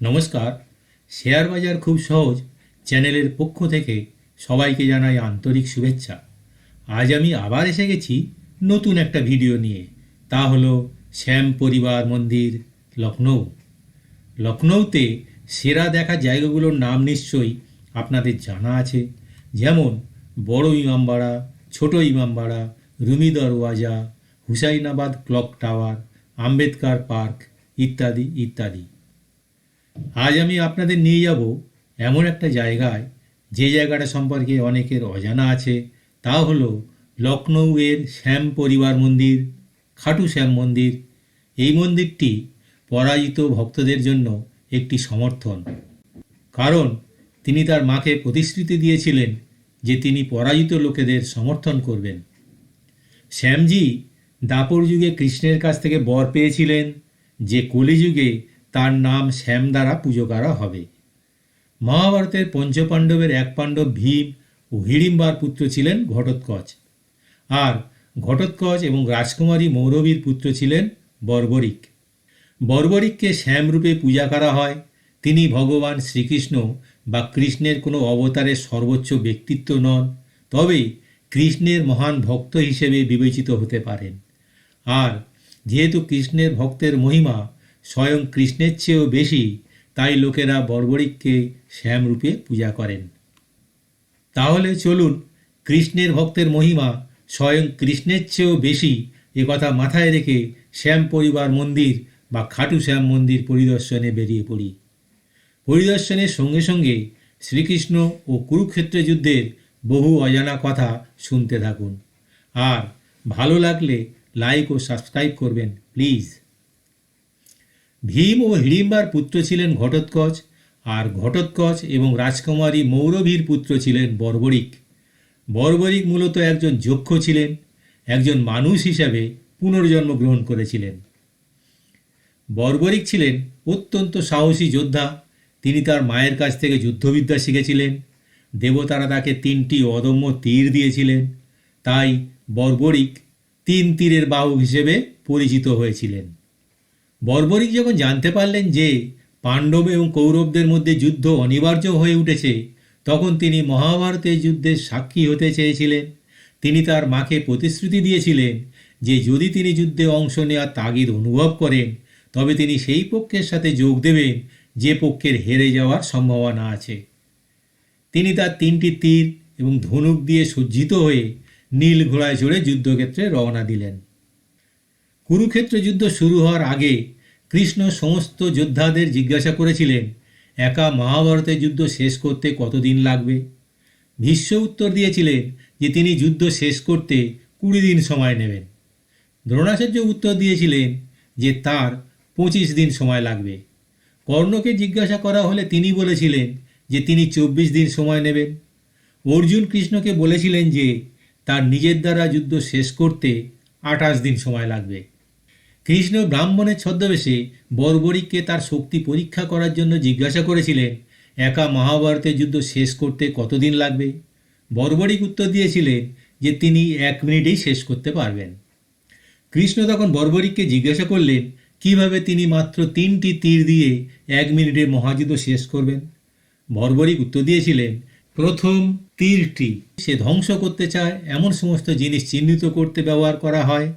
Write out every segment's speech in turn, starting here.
নমস্কার। শেয়ার বাজার খুব সহজ, চ্যানেলের পক্ষ থেকে সবাইকে জানাই আন্তরিক শুভেচ্ছা। আজ আমি আবার এসে গেছি নতুন একটা ভিডিও নিয়ে। তা হলো শ্যাম পরিবার মন্দির লখনৌ লখনৌতে সেরা দেখা জায়গাগুলোর নাম নিশ্চয়ই আপনাদের জানা আছে। যেমন বড় ইমামবাড়া, ছোট Imambara, Rumi Darwaza, Husainabad clock tower, Ambedkar park ইত্যাদি ইত্যাদি। আজ আমি আপনাদের নিয়ে যাব এমন একটা জায়গায় যে জায়গাটা সম্পর্কে অনেকের অজানা আছে। তা হলো লখনৌয়ের শ্যাম পরিবার মন্দির, খাটু শ্যাম মন্দির। এই মন্দিরটি পরাজিত ভক্তদের জন্য একটি সমর্থন। কারণ তিনি তার মাকে প্রতিশ্রুতি দিয়েছিলেন যে তিনি পরাজিত লোকেদের সমর্থন করবেন। শ্যামজি দাপর যুগে কৃষ্ণের কাছ থেকে বর পেয়েছিলেন যে কলিযুগে তার নাম শ্যাম দ্বারা পুজো করা হবে। মহাভারতের পঞ্চপাণ্ডবের এক পাণ্ডব ভীম ও হিড়িম্বার পুত্র ছিলেন ঘটোৎকচ। আর ঘটোৎকচ এবং রাজকুমারী মৌরবীর পুত্র ছিলেন বর্বরিক। বর্বরিককে শ্যামরূপে পূজা করা হয়। তিনি ভগবান শ্রীকৃষ্ণ বা কৃষ্ণের কোনো অবতারের সর্বোচ্চ ব্যক্তিত্ব নন তবে কৃষ্ণের মহান ভক্ত হিসেবে বিবেচিত হতে পারেন। আর যেহেতু কৃষ্ণের ভক্তের মহিমা স্বয়ং কৃষ্ণের চেয়েও বেশি, তাই লোকেরা বর্বরিককে শ্যামরূপে পূজা করেন। তাহলে চলুন কৃষ্ণের ভক্তের মহিমা স্বয়ং কৃষ্ণের চেয়েও বেশি কথা মাথায় রেখে শ্যাম পরিবার মন্দির বা খাটু শ্যাম মন্দির পরিদর্শনে বেরিয়ে পড়ি। পরিদর্শনের সঙ্গে সঙ্গে শ্রীকৃষ্ণ ও কুরুক্ষেত্র যুদ্ধের বহু অজানা কথা শুনতে থাকুন। আর ভালো লাগলে লাইক ও সাবস্ক্রাইব করবেন প্লিজ ভীম ও হিড়িম্বার পুত্র ছিলেন ঘটোৎকচ, আর ঘটোৎকচ এবং রাজকুমারী মৌরভীর পুত্র ছিলেন বর্বরিক। বর্বরিক মূলত একজন যক্ষ ছিলেন, একজন মানুষ হিসাবে পুনর্জন্ম গ্রহণ করেছিলেন। বর্বরিক ছিলেন অত্যন্ত সাহসী যোদ্ধা, তিনি তার মায়ের কাছ থেকে যুদ্ধবিদ্যা শিখেছিলেন, দেবতারা তাকে তিনটি অদম্য তীর দিয়েছিলেন, তাই বর্বরিক তিন তীরের বাহক হিসেবে পরিচিত হয়েছিলেন। বর্বরিক যখন জানতে পারলেন যে পাণ্ডব এবং কৌরবদের মধ্যে যুদ্ধ অনিবার্য হয়ে উঠেছে, তখন তিনি মহাভারতের যুদ্ধের সাক্ষী হতে চেয়েছিলেন। তিনি তার মাকে প্রতিশ্রুতি দিয়েছিলেন যে যদি তিনি যুদ্ধে অংশ নেওয়ার তাগিদ অনুভব করেন, তবে তিনি সেই পক্ষের সাথে যোগ দেবেন যে পক্ষের হেরে যাওয়ার সম্ভাবনা আছে। তিনি তার তিনটি তীর এবং ধনুক দিয়ে সজ্জিত হয়ে নীল ঘোড়ায় চড়ে যুদ্ধক্ষেত্রে রওনা দিলেন। কুরুক্ষেত্র যুদ্ধ শুরু হওয়ার আগে কৃষ্ণ সমস্ত যোদ্ধাদের জিজ্ঞাসা করেছিলেন, একা মহাভারতের যুদ্ধ শেষ করতে কতদিন লাগবে? ভীষ্ম উত্তর দিয়েছিলেন যে তিনি যুদ্ধ শেষ করতে কুড়ি দিন সময় নেবেন। দ্রোণাচার্য উত্তর দিয়েছিলেন যে তার পঁচিশ দিন সময় লাগবে। কর্ণকে জিজ্ঞাসা করা হলে তিনি বলেছিলেন যে তিনি চব্বিশ দিন সময় নেবেন। অর্জুন কৃষ্ণকে বলেছিলেন যে তার নিজের দ্বারা যুদ্ধ শেষ করতে আঠাশ দিন সময় লাগবে। কৃষ্ণ ব্রাহ্মণের ছদ্মবেশে বর্বরিককে তার শক্তি পরীক্ষা করার জন্য জিজ্ঞাসা করেছিলেন, একা মহাভারতের যুদ্ধ শেষ করতে কতদিন লাগবে? বর্বরিক উত্তর দিয়েছিলেন যে তিনি এক মিনিটেই শেষ করতে পারবেন। কৃষ্ণ তখন বর্বরিককে জিজ্ঞাসা করলেন, কীভাবে তিনি মাত্র তিনটি তীর দিয়ে এক মিনিটে মহাযুদ্ধ শেষ করবেন? বর্বরিক উত্তর দিয়েছিলেন, প্রথম তীরটি সে ধ্বংস করতে চায়, এমন সমস্ত জিনিস চিহ্নিত করতে ব্যবহার করা হয়।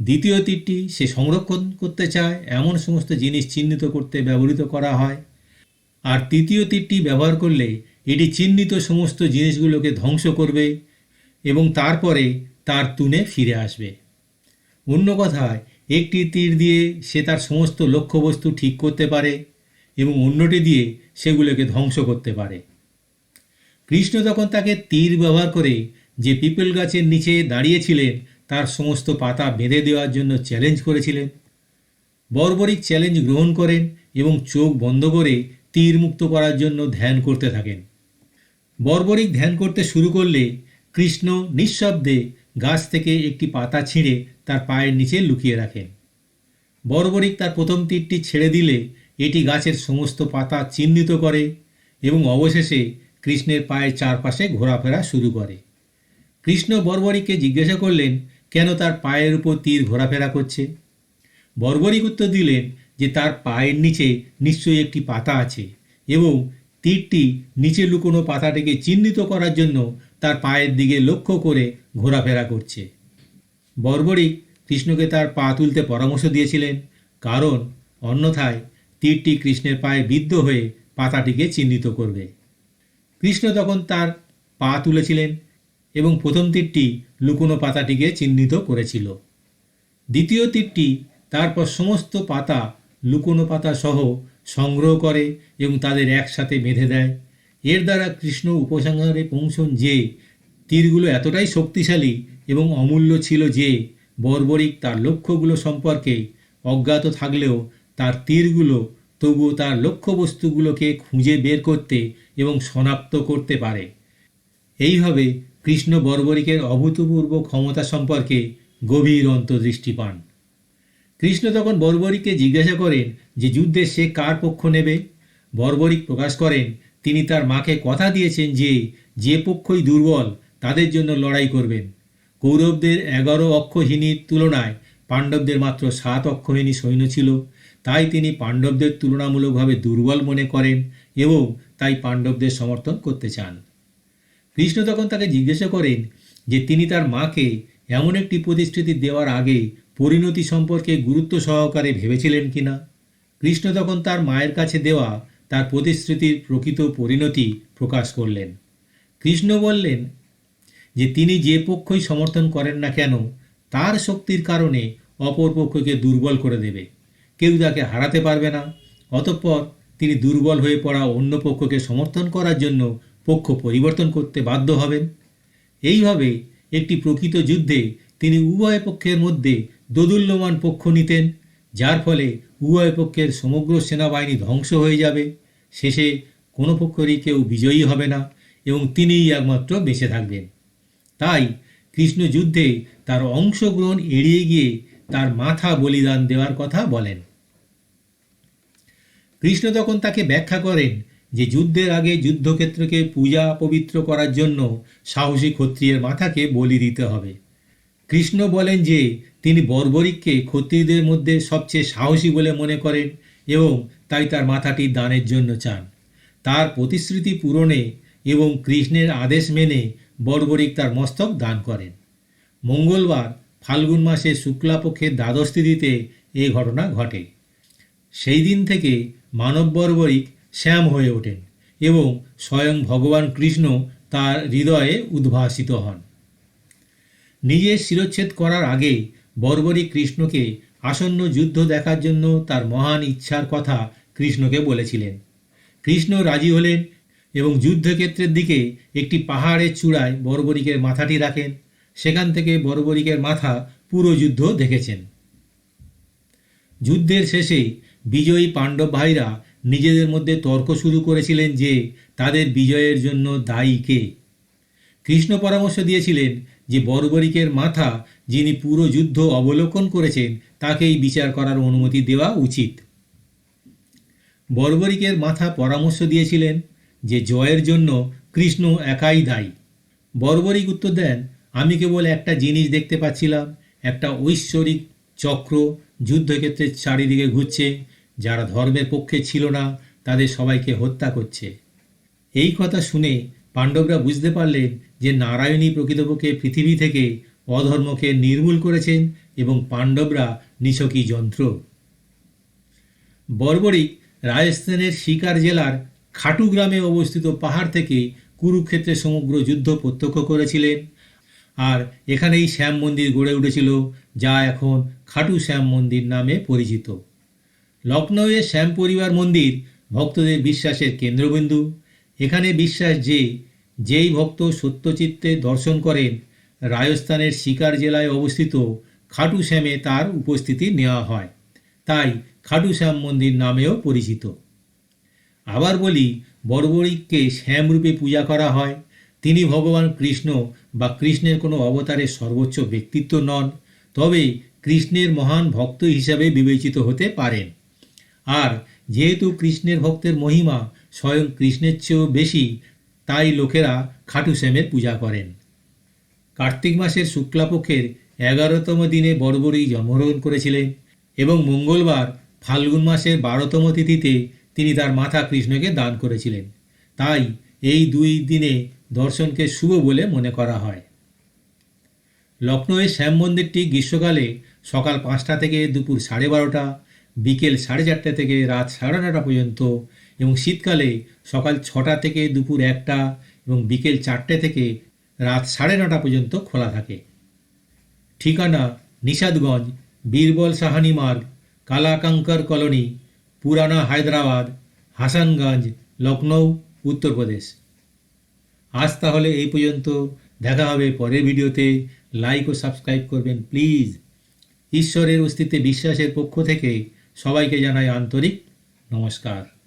দ্বিতীয় তীরটি সে সংরক্ষণ করতে চায়, এমন সমস্ত জিনিস চিহ্নিত করতে ব্যবহৃত করা হয়। আর তৃতীয় তীরটি ব্যবহার করলে এটি চিহ্নিত সমস্ত জিনিসগুলোকে ধ্বংস করবে এবং তারপরে তার তুনে ফিরে আসবে। অন্য কথায়, একটি তীর দিয়ে সে তার সমস্ত লক্ষ্যবস্তু ঠিক করতে পারে এবং অন্যটি দিয়ে সেগুলোকে ধ্বংস করতে পারে। কৃষ্ণ তখন তাকে তীর ব্যবহার করে যে পিপল গাছের নিচে দাঁড়িয়েছিলেন তার সমস্ত পাতা বেঁধে দেওয়ার জন্য চ্যালেঞ্জ করেছিলেন। বর্বরিক চ্যালেঞ্জ গ্রহণ করেন এবং চোখ বন্ধ করে তীর মুক্ত করার জন্য ধ্যান করতে থাকেন। বর্বরিক ধ্যান করতে শুরু করলে কৃষ্ণ নিঃশব্দে গাছ থেকে একটি পাতা ছিঁড়ে তার পায়ের নিচে লুকিয়ে রাখেন। বর্বরিক তার প্রথম তীরটি ছেড়ে দিলে এটি গাছের সমস্ত পাতা চিহ্নিত করে এবং অবশেষে কৃষ্ণের পায়ের চারপাশে ঘোরাফেরা শুরু করে। কৃষ্ণ বর্বরিককে জিজ্ঞাসা করলেন কেন তার পায়ের উপর তীর ঘোরাফেরা করছে? বর্বরিক উত্তর দিলেন যে তার পায়ের নিচে নিশ্চয়ই একটি পাতা আছে এবং তীরটি নিচে লুকোনো পাতাটিকে চিহ্নিত করার জন্য তার পায়ের দিকে লক্ষ্য করে ঘোরাফেরা করছে। বর্বরিক কৃষ্ণকে তার পা তুলতে পরামর্শ দিয়েছিলেন, কারণ অন্যথায় তীরটি কৃষ্ণের পায়ে বিদ্ধ হয়ে পাতাটিকে চিহ্নিত করবে। কৃষ্ণ তখন তার পা তুলেছিলেন এবং প্রথম তীরটি লুকোনো পাতাটিকে চিহ্নিত করেছিল। দ্বিতীয় তীরটি তারপর সমস্ত পাতা লুকোনো পাতা সহ সংগ্রহ করে এবং তাদের একসাথে বেঁধে দেয়। এর দ্বারা কৃষ্ণ উপসংহারে পৌঁছন যে তীরগুলো এতটাই শক্তিশালী এবং অমূল্য ছিল যে বর্বরিক তার লক্ষ্যগুলো সম্পর্কে অজ্ঞাত থাকলেও তার তীরগুলো তবুও তার লক্ষ্যবস্তুগুলোকে খুঁজে বের করতে এবং শনাক্ত করতে পারে। এইভাবে কৃষ্ণ বর্বরিকের অভূতপূর্ব ক্ষমতা সম্পর্কে গভীর অন্তর্দৃষ্টি পান কৃষ্ণ তখন বর্বরিককে জিজ্ঞাসা করেন যে যুদ্ধে সে কার পক্ষ নেবে? বর্বরিক প্রকাশ করেন, তিনি তার মাকে কথা দিয়েছেন যে যে পক্ষই দুর্বল, তাদের জন্য লড়াই করবেন। কৌরবদের এগারো অক্ষহীনীর তুলনায় পাণ্ডবদের মাত্র সাত অক্ষহীনী সৈন্য ছিল, তাই তিনি পাণ্ডবদের তুলনামূলকভাবে দুর্বল মনে করেন এবং তাই পাণ্ডবদের সমর্থন করতে চান। কৃষ্ণ তখন তাকে জিজ্ঞাসা করেন যে তিনি তার মাকে এমন একটি প্রতিশ্রুতি দেওয়ার আগে পরিণতি সম্পর্কে গুরুত্ব সহকারে ভেবেছিলেন কিনা? কৃষ্ণ তখন তার মায়ের কাছে দেওয়া তার প্রতিশ্রুতির প্রকৃত পরিণতি প্রকাশ করলেন। কৃষ্ণ বললেন, যে তিনি যে পক্ষই সমর্থন করেন না কেন, তার শক্তির কারণে অপর পক্ষকে দুর্বল করে দেবে। কেউ তাকে হারাতে পারবে না, অতঃপর তিনি দুর্বল হয়ে পড়া অন্য পক্ষকে সমর্থন করার জন্য পক্ষ পরিবর্তন করতে বাধ্য হবেন। এইভাবে একটি প্রকৃত যুদ্ধে তিনি উভয় পক্ষের মধ্যে দোদুল্যমান পক্ষ নিতেন, যার ফলে উভয় পক্ষের সমগ্র সেনাবাহিনী ধ্বংস হয়ে যাবে। শেষে কোনো পক্ষেরই কেউ বিজয়ী হবে না এবং তিনিই একমাত্র বেঁচে থাকবেন। তাই কৃষ্ণ যুদ্ধে তার অংশগ্রহণ এড়িয়ে গিয়ে তার মাথা বলিদান দেওয়ার কথা বলেন। কৃষ্ণ তখন তাকে ব্যাখ্যা করেন যে যুদ্ধের আগে যুদ্ধক্ষেত্রকে পূজা পবিত্র করার জন্য সাহসী ক্ষত্রিয়ের মাথাকে বলি দিতে হবে। কৃষ্ণ বলেন যে, তিনি বর্বরিককে ক্ষত্রিয়দের মধ্যে সবচেয়ে সাহসী বলে মনে করেন এবং তাই তার মাথাটি দানের জন্য চান। তার প্রতিশ্রুতি পূরণে এবং কৃষ্ণের আদেশ মেনে বর্বরিক তার মস্তক দান করেন। মঙ্গলবার ফাল্গুন মাসে শুক্লাপক্ষের দ্বাদশ তিথিতে এই ঘটনা ঘটে। সেই দিন থেকে মানব বর্বরিক শ্যাম হয়ে ওঠেন এবং স্বয়ং ভগবান কৃষ্ণ তার হৃদয়ে উদ্ভাসিত হন। নিজের শিরচ্ছেদ করার আগে বর্বরী কৃষ্ণকে আসন্ন যুদ্ধ দেখার জন্য তার মহান ইচ্ছার কথা কৃষ্ণকে বলেছিলেন। কৃষ্ণ রাজি হলেন এবং যুদ্ধক্ষেত্রের দিকে একটি পাহাড়ের চূড়ায় বর্বরিকের মাথাটি রাখেন। সেখান থেকে বর্বরিকের মাথা পুরো যুদ্ধ দেখেছেন। যুদ্ধের শেষে বিজয়ী পাণ্ডব ভাইরা নিজেদের মধ্যে তর্ক শুরু করেছিলেন যে তাদের বিজয়ের জন্য দায়ী কে। কৃষ্ণ পরামর্শ দিয়েছিলেন যে বর্বরিকের মাথা যিনি পুরো যুদ্ধ অবলোকন করেছেন, তাকেই বিচার করার অনুমতি দেওয়া উচিত। বর্বরিকের মাথা পরামর্শ দিয়েছিলেন যে জয়ের জন্য কৃষ্ণ একাই দায়ী। বর্বরিক উত্তর দেন, আমি কেবল একটা জিনিস দেখতে পাচ্ছিলাম, একটা ঐশ্বরিক চক্র যুদ্ধক্ষেত্রের চারিদিকে ঘুরছে যারা ধর্মের পক্ষে ছিল না, তাদের সবাইকে হত্যা করছে। এই কথা শুনে পাণ্ডবরা বুঝতে পারলেন যে নারায়ণী প্রকৃতপক্ষে পৃথিবী থেকে অধর্মকে নির্মূল করেছেন এবং পাণ্ডবরা নিছকই যন্ত্র। বর্বরিক রাজস্থানের শিকার জেলার খাটু গ্রামে অবস্থিত পাহাড় থেকে কুরুক্ষেত্রে সমগ্র যুদ্ধ প্রত্যক্ষ করেছিলেন। আর এখানেই শ্যাম মন্দির গড়ে উঠেছিল, যা এখন খাটু শ্যাম মন্দির নামে পরিচিত। লখনৌয়ের শ্যাম পরিবার মন্দির ভক্তদের বিশ্বাসের কেন্দ্রবিন্দু। এখানে বিশ্বাস যে, যেই ভক্ত সত্যচিত্তে দর্শন করেন, রাজস্থানের শিকার জেলায় অবস্থিত খাটু শ্যামে তার উপস্থিতি নেওয়া হয়। তাই খাটু শ্যাম মন্দির নামেও পরিচিত। আবার বলি বর্বরিককে শ্যামরূপে পূজা করা হয়। তিনি ভগবান কৃষ্ণ বা কৃষ্ণের কোনো অবতারের সর্বোচ্চ ব্যক্তিত্ব নন, তবে কৃষ্ণের মহান ভক্ত হিসাবে বিবেচিত হতে পারেন। আর যেহেতু কৃষ্ণের ভক্তের মহিমা স্বয়ং কৃষ্ণের চেয়েও বেশি, তাই লোকেরা খাটু শ্যামের পূজা করেন। কার্তিক মাসের শুক্লাপক্ষের এগারোতম দিনে বর্বরী জন্মগ্রহণ করেছিলেন এবং মঙ্গলবার ফাল্গুন মাসের বারোতম তিথিতে তিনি তার মাথা কৃষ্ণকে দান করেছিলেন। তাই এই দুই দিনে দর্শনকে শুভ বলে মনে করা হয়। লখনৌয়ের শ্যাম মন্দিরটি গ্রীষ্মকালে সকাল পাঁচটা থেকে দুপুর সাড়ে বারোটা বিকেল সাড়ে চারটে থেকে রাত সাড়ে নটা পর্যন্ত এবং শীতকালে সকাল ছটা থেকে দুপুর একটা এবং বিকেল চারটে থেকে রাত সাড়ে নটা পর্যন্ত খোলা থাকে। ঠিকানা নিষাদগঞ্জ, বীরবল সাহানি মার্গ, কালাকাঙ্কর কলোনি, পুরানা হায়দ্রাবাদ, হাসানগঞ্জ লখনৌ উত্তরপ্রদেশ আজ তাহলে এই পর্যন্ত। দেখা হবে পরের ভিডিওতে। লাইক ও সাবস্ক্রাইব করবেন, প্লিজ। ঈশ্বরের অস্তিত্বে বিশ্বাসের পক্ষ থেকে সবাইকে জানাই আন্তরিক নমস্কার।